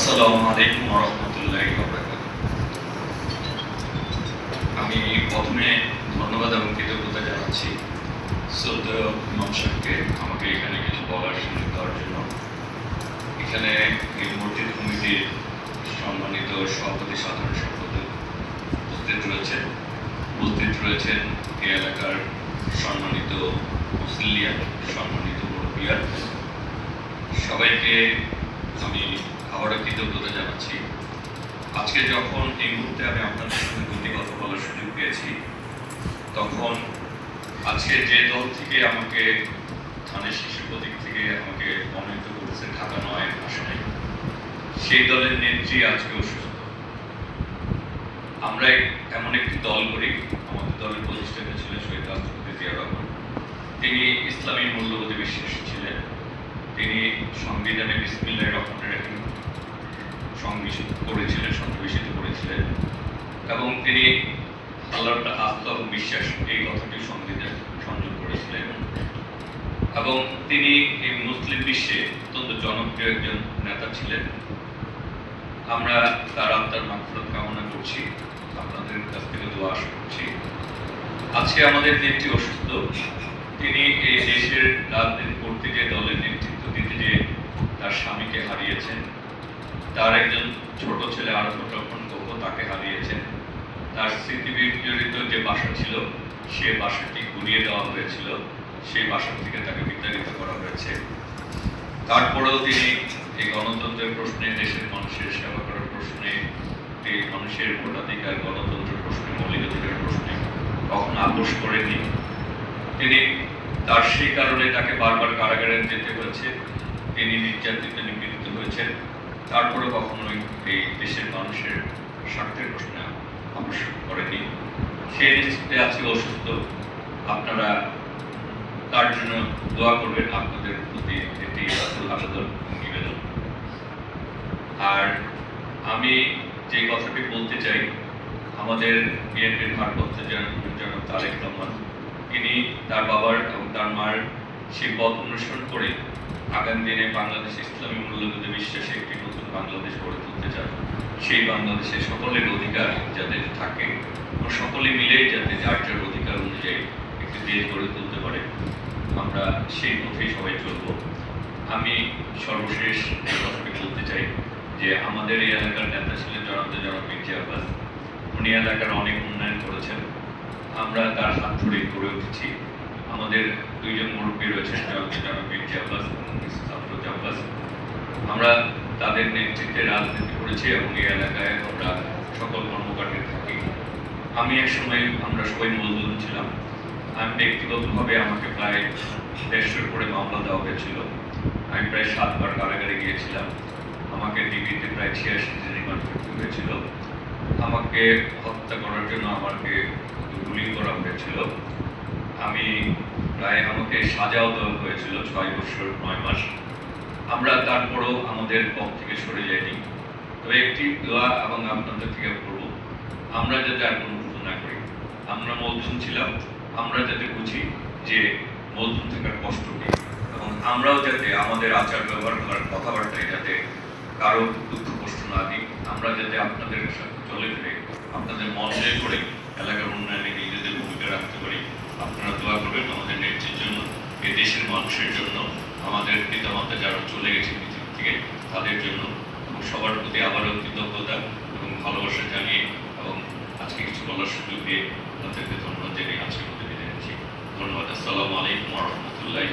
আসসালামু আলাইকুম রহমতুল্লাহি আমি প্রথমে ধন্যবাদ এবং কৃতজ্ঞতা জানাচ্ছি সৌদ ইমাম সাহেবকে আমাকে এখানে কিছু বলার সুযোগ দেওয়ার জন্য। এখানে এই মসজিদ কমিটির সম্মানিত সভাপতি, সাধারণ সম্পাদক উপস্থিত রয়েছেন। উপস্থিত রয়েছেন এই এলাকার সম্মানিত মুসলিয়া সম্মানিত মুরব্বিয়া। সবাইকে আমি আবারও কৃতজ্ঞতা জানাচ্ছি। আজকে যখন এই মুহূর্তে আমি আপনাদের সঙ্গে দুটি কথা বলার সুযোগ পেয়েছি, তখন আজকে যে দল থেকে আমাকে থানের শিশু প্রতীক থেকে আমাকে মনোনীত করেছে ঢাকা নয় আসনে সেই দলের নেত্রী আজকে অসুস্থ। আমরা এমন একটি দল করি, আমাদের দলের প্রতিষ্ঠাতা ছিলেন শহীদ রাষ্ট্রপতি জিয়া রহমান। তিনি ইসলামী মূল্যবোধে বিশ্বাসী তিনি সংবিধানে বিসমিল্লাহ রহমানের রাহিম সংমিশ্রিত করেছিলেন সন্নিবেশিত করেছিলেন। এবং তিনি আল্লাহর আস্থা এবং বিশ্বাস এই কথাটি সংবিধান সংযোগ করেছিলেন। এবং তিনি এই মুসলিম বিশ্বে অত্যন্ত জনপ্রিয় একজন নেতা ছিলেন। আমরা তার আত্মার মাফরত কামনা করছি। আপনাদের কাছ থেকে দোয়া আশা করছি। আজকে আমাদের নেত্রী অসুস্থ। তিনি এই দেশের রাজনীতি করতে যে দলের নেতৃত্ব দিতে যে তার স্বামীকে হারিয়েছেন তার একজন ছোট ছেলে, আরও তখন গোপো তাকে হারিয়েছেন তার স্মৃতি যে বাসা ছিল, সে বাসাটি ঘুরিয়ে দেওয়া হয়েছিল। সেই বাসা থেকে তাকে বিতাড়িত করা হয়েছে। তারপরেও তিনি এই গণতন্ত্রের প্রশ্নে, দেশের মানুষের সেবা করার প্রশ্নে মানুষের ভোটাধিকার, গণতন্ত্রের প্রশ্নে, মৌলিক অধিকার প্রশ্নে কখনো আপোষ করেনি তিনি তার সেই কারণে তাকে বারবার কারাগারে যেতে হয়েছে। তিনি নির্যাতিত, নিপীড়িত হয়েছেন। তারপরে কখনোই এই দেশের মানুষের স্বার্থের প্রশ্নে আপোষ করেনি। সে নিশ্চিতে আজকে অসুস্থ। আপনারা তার জন্য দোয়া করবেন, আপনাদের প্রতি এটি আবেদন, নিবেদন। আর আমি যে কথাটি বলতে চাই, আমাদের বিএনপির ভারপ্রাপ্ত জনক তারেক রহমান। তিনি তার বাবার এবং তার মার সেই পথ অনুসরণ করে আগামী দিনে বাংলাদেশ ইসলামী মূল্যবোধে বাংলাদেশ গড়ে তুলতে চান। সেই বাংলাদেশে সকলের অধিকার যাতে থাকে সকলে মিলে যাতে যার যার অধিকার অনুযায়ী একটি দেশ গড়ে তুলতে পারে। আমরা সেই পথেই সবাই চলব। আমি সর্বশেষ কথাটি বলতে চাই যে আমাদের এই এলাকার নেতা ছিলেন জনাব জনাব মির্জা আব্বাস। উনি এলাকার অনেক উন্নয়ন করেছেন। আমরা তার হাত ধরে গড়ে উঠেছি। আমাদের দুইজন মুরব্বী রয়েছেন জনাব জনাব মির্জা আব্বাস এবং আব্বাস। আমরা তাদের নেতৃত্বে রাজনীতি করেছি এবং এই এলাকায় আমরা সকল কর্মকাণ্ডে থাকি। আমি এক সময়, আমরা সবাই মজদুর ছিলাম। আমি ব্যক্তিগতভাবে আমাকে প্রায় দেড়শোর করে মামলা দেওয়া হয়েছিল। আমি প্রায় সাতবার কারাগারে গিয়েছিলাম। আমাকে ডিবিতে প্রায় ছিয়াশি দিন রিমান্ড করতে হয়েছিল। আমাকে হত্যা করার জন্য আমাকে গুলি করা হয়েছিল। আমি প্রায়, আমাকে সাজাও দেওয়া হয়েছিল ছয় বছর, নয় মাস। আমরা তারপরও আমাদের পথ থেকে সরে যাইনি। তবে একটি দোয়া এবং আপনাদের থেকে করব আমরা যাতে আর কোনো ভুল না করি। আমরা মজুম ছিলাম, আমরা যাতে বুঝি যে মজুম থাকার কষ্ট কি। এবং আমরাও যাতে আমাদের আচার ব্যবহার করার কথাবার্তায় যাতে কারও দুঃখ কষ্ট না দিই, আমরা যাতে আপনাদের সাথে চলে ফিরে, আপনাদের মন করে এলাকার উন্নয়নে নিজেদের ভূমিকা রাখতে পারি। আপনারা দোয়া করবেন আমাদের নেত্রীর জন্য এই দেশের মানুষের জন্য। আমাদের পিতামাতা যারা চলে গেছে পৃথিবী থেকে, তাদের জন্য এবং সবার প্রতি আবারও কৃতজ্ঞতা এবং ভালোবাসা জানিয়ে এবং আজকে কিছু বলার সুযোগ দিয়ে তাদেরকে ধন্যবাদ জানিয়ে আজকে মধ্যে বিদায় নিচ্ছি। ধন্যবাদ। আসসালামু আলাইকুম রহমতুল্লাহ